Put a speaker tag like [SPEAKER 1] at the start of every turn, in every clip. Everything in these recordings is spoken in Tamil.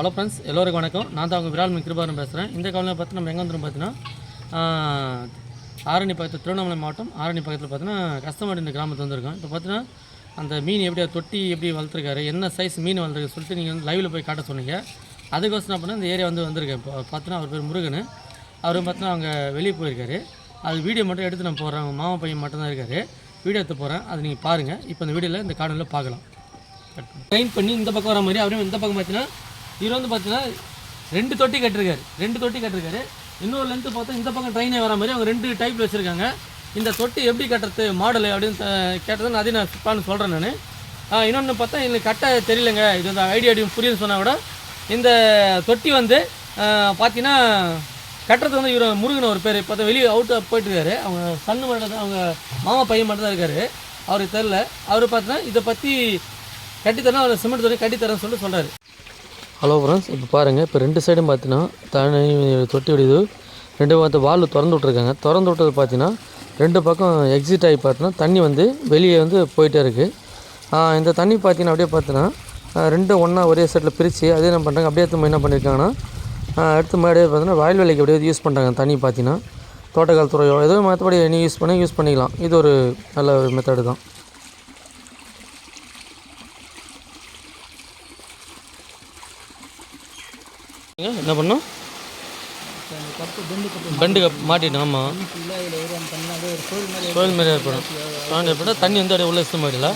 [SPEAKER 1] ஹலோ ஃப்ரெண்ட்ஸ் எல்லோருக்கும் வணக்கம். நான் தான் அவங்க விரால் மிக்கிருபாரன் பேசுகிறேன் இந்த காலையில் பார்த்து நம்ம எங்கே வந்துடும் பார்த்தீங்கன்னா ஆரணி பக்கத்தில் திருவண்ணாமலை மாவட்டம் ஆரணி பக்கத்தில் பார்த்தீங்கன்னா கஷ்டமாடி இந்த கிராமத்தில் வந்திருக்கோம். இப்போ பார்த்தீங்கன்னா அந்த மீன் எப்படி தொட்டி எப்படி வளர்த்துருக்காரு என்ன சைஸ் மீன் வளர்த்துருக்கு சொல்லிட்டு நீங்கள் வந்து லைவில் போய் காட்ட சொன்னீங்க. அதுக்கோசரம் அப்படின்னா இந்த ஏரியா வந்து வந்திருக்கேன் இப்போ பார்த்தீங்கன்னா அவர் பேர் முருகன். அவர் பார்த்தீங்கன்னா அவங்க வெளியே போயிருக்காரு. அது வீடியோ மட்டும் எடுத்து நான் போகிறேன் அவங்க மாமா பையன் மட்டும்தான் இருக்காரு. வீடியோ எடுத்து போகிறேன் அதை நீங்கள் பாருங்கள் இப்போ இந்த வீடியோவில் இந்த காணொலியில் பார்க்கலாம். ட்ரைன் பண்ணி இந்த பக்கம் வர மாதிரி அவரும் இந்த பக்கம் பார்த்தீங்கன்னா இவர் வந்து பார்த்தீங்கன்னா ரெண்டு தொட்டி கட்டிருக்காரு. ரெண்டு தொட்டி கட்டிருக்காரு. இன்னொரு லென்த்து பார்த்தா இந்த பக்கம் ட்ரெயினே வர மாதிரி அவங்க ரெண்டு டைப்பில் வச்சுருக்காங்க. இந்த தொட்டி எப்படி கட்டுறது மாடல் அப்படின்னு கேட்டது நான் அதையும் நான் பிளான் சொல்கிறேன் நான். இன்னொன்று பார்த்தா எனக்கு கட்ட தெரியலங்க. இது வந்து ஐடியா ஐடியா புரியுதுன்னு சொன்னால் கூட இந்த தொட்டி வந்து பார்த்தீங்கன்னா கட்டுறது வந்து இவர் முருகன் ஒரு பேர். இப்போ வெளியே அவுட்டாக போயிட்டுருக்காரு. அவங்க சன்னு மட்டும் தான் அவங்க மாமா பையன் மட்டும் தான் இருக்காரு. அவருக்கு தெரில அவர் பார்த்தீங்கன்னா இதை பற்றி கட்டித்தரேன் அவர் சிமெண்ட் தொட்டி கட்டித்தரேன்னு சொல்லிட்டு சொல்கிறாரு ஹலோ ஃப்ரெண்ட்ஸ் இப்போ பாருங்கள் இப்போ ரெண்டு சைடும் பார்த்தீங்கன்னா தனி தொட்டி விடுது ரெண்டு பக்கத்து வால் திறந்து விட்ருக்காங்க திறந்து விட்டது பார்த்தீங்கன்னா ரெண்டு பக்கம் எக்ஸிட் ஆகி பார்த்தீங்கன்னா தண்ணி வந்து வெளியே வந்து போயிட்டே இருக்குது இந்த தண்ணி பார்த்தீங்கன்னா அப்படியே பார்த்தீங்கன்னா ரெண்டு ரெண்டும் ஒன்றா ஒரே செட்டில் பிரித்து அதே என்ன பண்ணுறாங்க அப்படியே எடுத்து என்ன பண்ணியிருக்காங்கன்னா அடுத்து எடுத்து முன்னாடியே பார்த்தீங்கன்னா வயல் வேலைக்கு அப்படியே யூஸ் பண்ணுறாங்க தண்ணி பார்த்தீங்கன்னா தோட்டக்கால்துறையோ ஏதோ மற்றபடி நீ யூஸ் பண்ணி யூஸ் பண்ணிக்கலாம். இது ஒரு நல்ல ஒரு மெத்தடு தான். என்ன பண்ணோம்? பெண்டு கப் மாட்டிட்டோம் ஆமாம் கோயில் மாதிரி ஏற்படும். சவுண்ட் ஏற்பட்டால் தண்ணி வந்து அப்படியே உள்ள இஷ்டம் போயிடல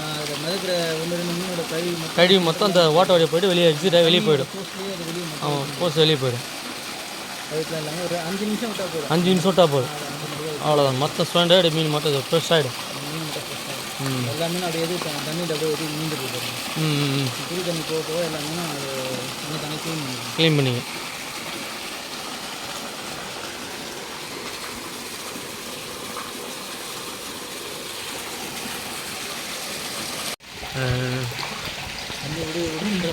[SPEAKER 1] கழுவி மொத்தம் அந்த ஓட்ட வழியாக போயிட்டு வெளியே எக்ஸிட் ஆகி வெளியே போயிடும். ஆமாம் போஸ்ட் வெளியே போயிடும்.
[SPEAKER 2] அஞ்சு நிமிஷம்
[SPEAKER 1] அஞ்சு நிமிஷம் விட்டா போதும். அவ்வளோதான் மொத்தம் ஸ்டாண்டு அப்படியே மீன் மட்டும் ஃப்ரெஷ் ஆகிடும்
[SPEAKER 2] எல்லாமே அப்படியே எது தண்ணி டப்பா எது நீண்டு போயிடும்.
[SPEAKER 1] ம்.
[SPEAKER 2] புது தண்ணி போக போக எல்லாமே அது தண்ணி தண்ணி க்ளீன் பண்ணிடும்
[SPEAKER 1] க்ளீன் பண்ணிங்க.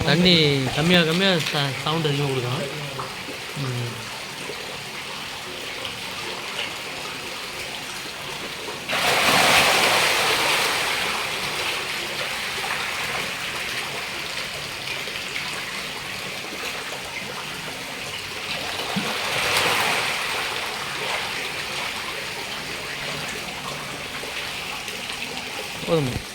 [SPEAKER 2] தண்ணி
[SPEAKER 1] கம்மியாக கம்மியாக சவுண்ட் அதிகமாக கொடுக்கும் ம்.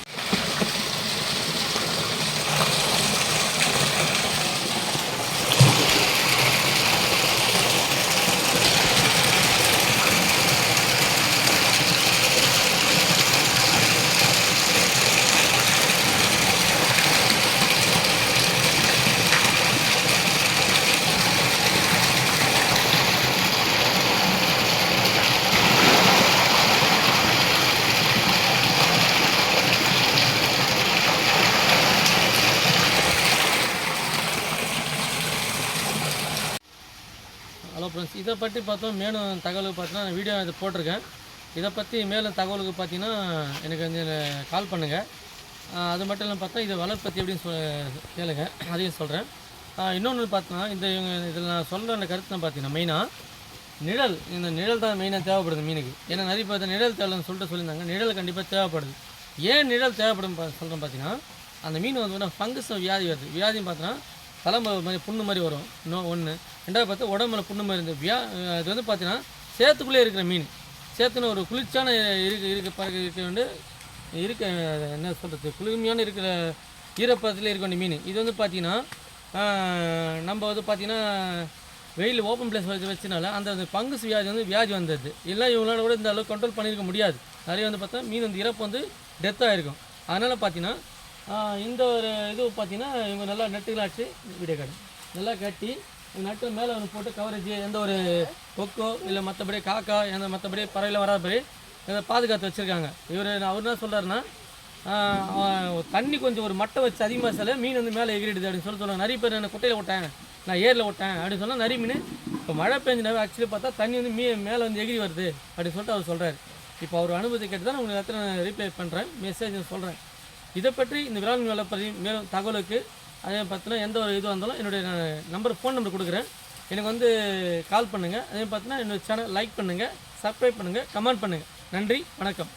[SPEAKER 1] ஃப்ரெண்ட்ஸ் இதை பற்றி பார்த்தோம். மேலும் தகவலுக்கு பார்த்தீங்கன்னா வீடியோ இது போட்டிருக்கேன். இதை பற்றி மேலும் தகவலுக்கு பார்த்தீங்கன்னா எனக்கு வந்து கால் பண்ணுங்கள் அது மட்டும் இல்லாமல் பார்த்தா இதை வளர்ப்பத்தி எப்படின்னு சொ கேளுங்க. அதையும் சொல்கிறேன் இன்னொன்று பார்த்தோன்னா இந்த இவங்க இதில் நான் சொல்கிற அந்த கருத்து பார்த்தீங்கன்னா மெயினாக நிழல். இந்த நிழல் தான் மெயினாக தேவைப்படுது மீனுக்கு. ஏன்னா நிறைய பார்த்து நிழல் தேவைன்னு சொல்லிட்டு சொல்லியிருந்தாங்க. நிழல் கண்டிப்பாக தேவைப்படுது. ஏன் நிழல் தேவைப்படும் சொல்கிறேன் பார்த்தீங்கன்னா அந்த மீன் வந்து ஃபங்கஸ் வியாதி வருது. வியாதின்னு பார்த்தோன்னா தலைமுறை மாதிரி புண்ணு மாதிரி வரும். இன்னும் ஒன்று ரெண்டாவது பார்த்தா உடம்புல புண்ணு மாதிரி இருந்து வியா அது வந்து பார்த்தீங்கன்னா சேத்துக்குள்ளே இருக்கிற மீன். சேத்துன்னு ஒரு குளிர்ச்சியான இருக்கு இருக்க பறக்க இருக்க வந்து இருக்க என்ன சொல்கிறது குளிர்மையான இருக்கிற ஈரப்பதத்தில் இருக்க வேண்டிய மீன். இது வந்து பார்த்திங்கன்னா நம்ம வந்து பார்த்திங்கன்னா வெயில் ஓப்பன் பிளேஸ் வச்சு வச்சனால அந்த அந்த பங்குஸ் வியாதி வந்து வியாதி வந்தது. இல்லை இவங்களால கூட இந்த அளவுக்கு கண்ட்ரோல் பண்ணியிருக்க முடியாது. நிறைய வந்து பார்த்தா மீன் வந்து இறப்பு வந்து டெத் ஆகிருக்கும் அதனால் பார்த்தீங்கன்னா இந்த ஒரு இது பார்த்தீங்கன்னா இவங்க நல்லா நெட்டுகளாச்சு. வீடியோ நல்லா கட்டி நட்டு மேலே ஒன்று போட்டு கவரேஜ் எந்த ஒரு கொக்கோ இல்லை மற்றபடி காக்கா எந்த மற்றபடி பறவையில் வராதபடி இதை பாதுகாத்து வச்சுருக்காங்க. இவர் அவர் என்ன சொல்கிறாருன்னா தண்ணி கொஞ்சம் ஒரு மட்டை வச்சு அதிகமாக சில மீன் வந்து மேலே எகிரிடுது அப்படின்னு சொல்லி சொல்லுவாங்க நிறைய பேர் என்ன குட்டையில் விட்டேன் நான் ஏரில் விட்டேன் அப்படின்னு சொன்னால் நிறைய மீன் இப்போ மழை பெஞ்சினாவே ஆக்சுவலி பார்த்தா தண்ணி வந்து மீ மேலே வந்து எகிரி வருது அப்படின்னு சொல்லிட்டு அவர் சொல்கிறார் இப்போ அவர் அனுபவத்தை கேட்டு தான் உங்களுக்கு எத்தனை ரீப்ளை பண்ணுறேன் மெசேஜ் சொல்கிறேன் இதை பற்றி இந்த விரால் மீன் மேலும் தகவலுக்கு அதே பார்த்தீங்கன்னா எந்த ஒரு இது வந்தாலும் என்னுடைய நம்பர் ஃபோன் நம்பர் கொடுக்குறேன். எனக்கு வந்து கால் பண்ணுங்கள் அதே பார்த்தினா என்னோட சேனல் லைக் பண்ணுங்கள் சப்ஸ்கிரைப் பண்ணுங்கள் கமெண்ட் பண்ணுங்கள் நன்றி வணக்கம்.